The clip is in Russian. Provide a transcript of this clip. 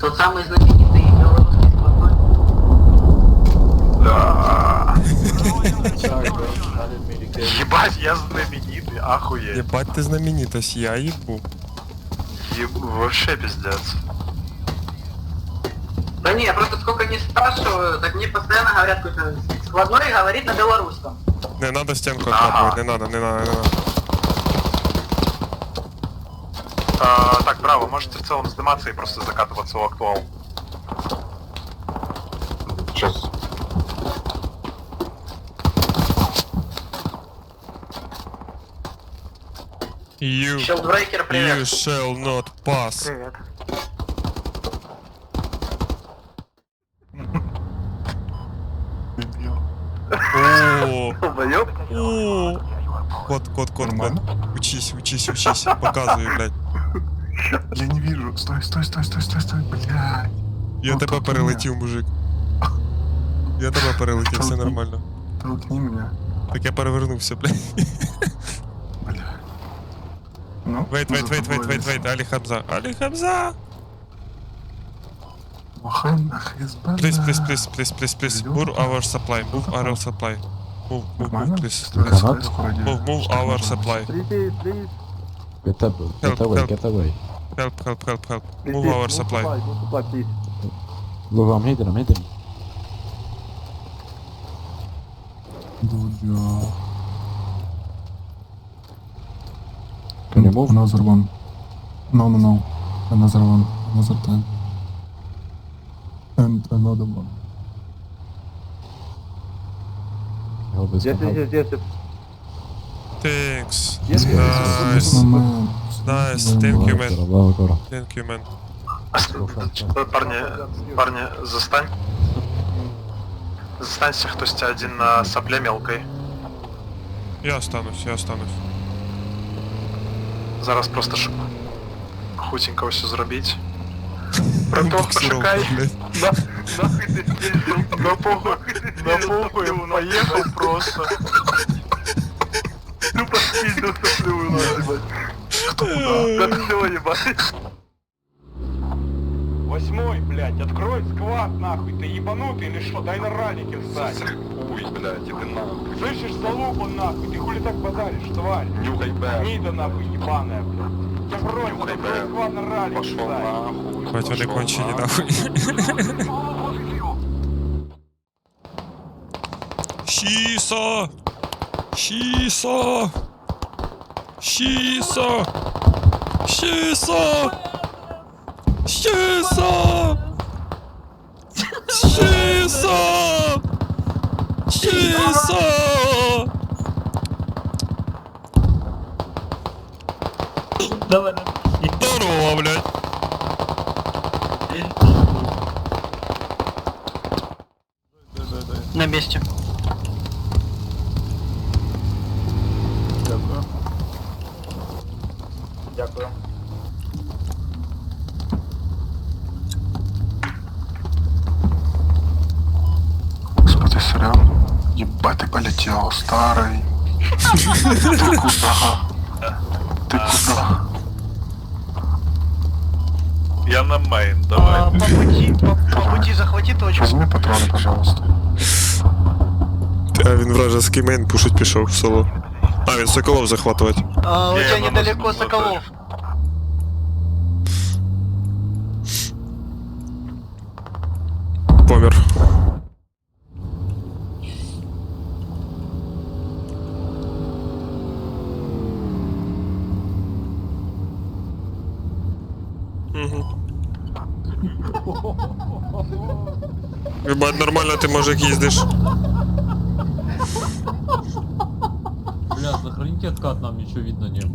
Тот самый знаменитый белорусский складной. Да. Ебать, я знаменитый, охуеть. Ебать ты знаменитость, я ебу. Еб... Вообще пиздец. Да не, я просто сколько не спрашиваю, так мне постоянно говорят какой-то складной говорит на белорусском. Не надо стенку Ага. откапывать, не надо, не надо, не надо. А, браво, можете в целом сдыматься и просто закатываться в актуал. Сейчас. You, Щелдбрейкер, you привет. shall not pass. Привет. О, о. Кот, кот, кот, кот. Учись, учись, учись. Показывай, блядь. Я не вижу. Стой, стой, стой, стой, стой, стой, блядь. Я Ну, тебе толкни перелетів, мужик. Я тебе перелетів, все Толкни. нормально. Толкни меня. Так я перевернувся, блядь. Бля. Ну, Вейт, вейт, вейт, вейт, вейт, вейт. Алі Хамза. Алі Хамза! Махай на Хизбалла. Please, please, please, please, please, please. Move our supply. Move our supply. Move, move, Нормально? move, please. Стой, стой, скоро Move, move Что our можно? supply. Get up, Help, get away, help, help, help, help. Please, move please, our supply. supply. Move supply, please. Move, I'm hidden, I'm hidden. Can you move? Another one. No, no, no. Another one. Another time. And another one. I hope it's Yes, yes, yes, yes. Thanks. Yes, yes. Nice. yes. Nice. Thank you, man. Thank you, man. Парни, парни, застань. Застанься хтось один на сопле мелкой. Я останусь, я останусь. Зараз просто щоб хутенько все зробіть. Браток, блядь. На, нахуй съездил? На похуй, на похуй, поехал просто. Тупо съездил соплевую нахуй, ебать. Да все, ебать. Восьмой, блядь, открой склад нахуй, ты ебанутый или что? Дай на ралике встать. Хуй, блядь, иди нахуй. Слышишь, залупа нахуй, ты хули так базаришь, тварь? Нюхай, блядь. Гнида нахуй ебаная, блядь. Я Нюхай, открой блядь. склад на ралике Пошел нахуй. Вони пошел кончені нахуй. нахуй. Шісо! Шісо! Шісо! Шісо! Шісо! Шісо! Шісо! Давай. Здорово, блядь! На месте. Дякую. Господи, сорян. Ебать, ты полетел, старый. Ты куда? Ты куда? Я на мейн, А, по пути, по, по пути захвати точку. Возьми патроны, пожалуйста. А він вражеский мейн пушить пішов в соло. А, він Соколов захватувати. А, у тебя ну, недалеко ну, ну, Соколов. Помер. Ебать, нормально ти мужик їздиш. Сохраните откат, нам ничего видно не было.